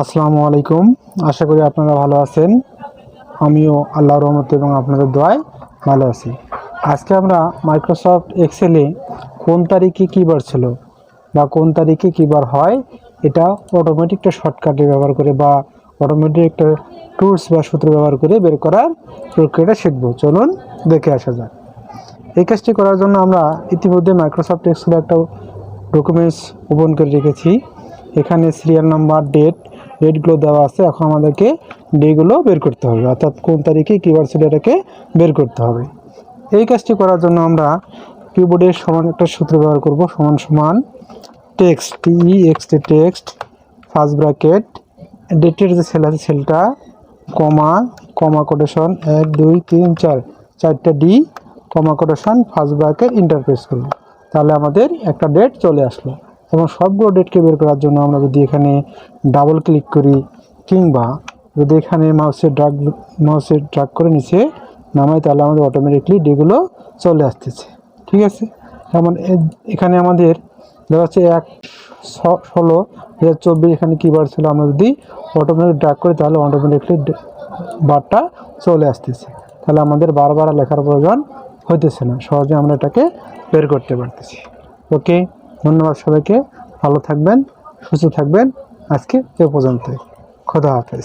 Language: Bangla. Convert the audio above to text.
আসসালামু আলাইকুম। আশা করি আপনারা ভালো আছেন। আমিও আল্লাহ রহমত এবং আপনাদের দোয়ায় ভালো আছি। আজকে আমরা মাইক্রোসফট এক্সেলে কোন তারিখে কী বার ছিল বা কোন তারিখে কী বার হয়, এটা অটোমেটিক একটা শর্টকাটে ব্যবহার করে বা অটোমেটিক একটা টুলস বা সূত্র ব্যবহার করে বের করার প্রক্রিয়াটা শিখব। চলুন দেখে আসা যাক। এই কাজটি করার জন্য আমরা ইতিমধ্যে মাইক্রোসফট এক্সেলে একটা ডকুমেন্টস ওপেন করে রেখেছি। এখানে সিরিয়াল নাম্বার ডেট ডেটগুলো দেওয়া আছে, এখন আমাদেরকে ডেগুলো বের করতে হবে। অর্থাৎ কোন তারিখে কিবার ছিল এটাকে বের করতে হবে। এই কাজটি করার জন্য আমরা কিবোর্ডের সমান একটা সূত্র ব্যবহার করব, সমান সমান text T E X text first bracket ডেটের যে সেল আছে সেলটা কমা কমা কোটেশন এক, দুই, তিন, চার, চারটা D comma quotation first bracket enter press করব। তাহলে আমাদের একটা ডেট চলে আসলো। এবং সবগুলো ডেটকে বের করার জন্য আমরা যদি এখানে ডাবল ক্লিক করি কিংবা যদি এখানে মাউসের ড্রাগ মাউসের ড্রাগ করে নিচে নামাই, তাহলে আমাদের অটোমেটিকলি ডেগুলো চলে আসতেছে। ঠিক আছে? যেমন এখানে আমাদের দেখা যাচ্ছে এক ষোলো দু হাজার চব্বিশ এখানে কী বার ছিল, আমরা যদি অটোমেটিক ড্রাগ করি, তাহলে অটোমেটিকলি বারটা চলে আসতেছে। তাহলে আমাদের বারবার লেখার প্রয়োজন হইতেছে না। সহজে আমরা এটাকে বের করতে পারতেছি। ওকে ধন্যবাদ সবাইকে। ভালো থাকবেন সুস্থ থাকবেন। আজকে এ পর্যন্ত খোদা হাফেজ।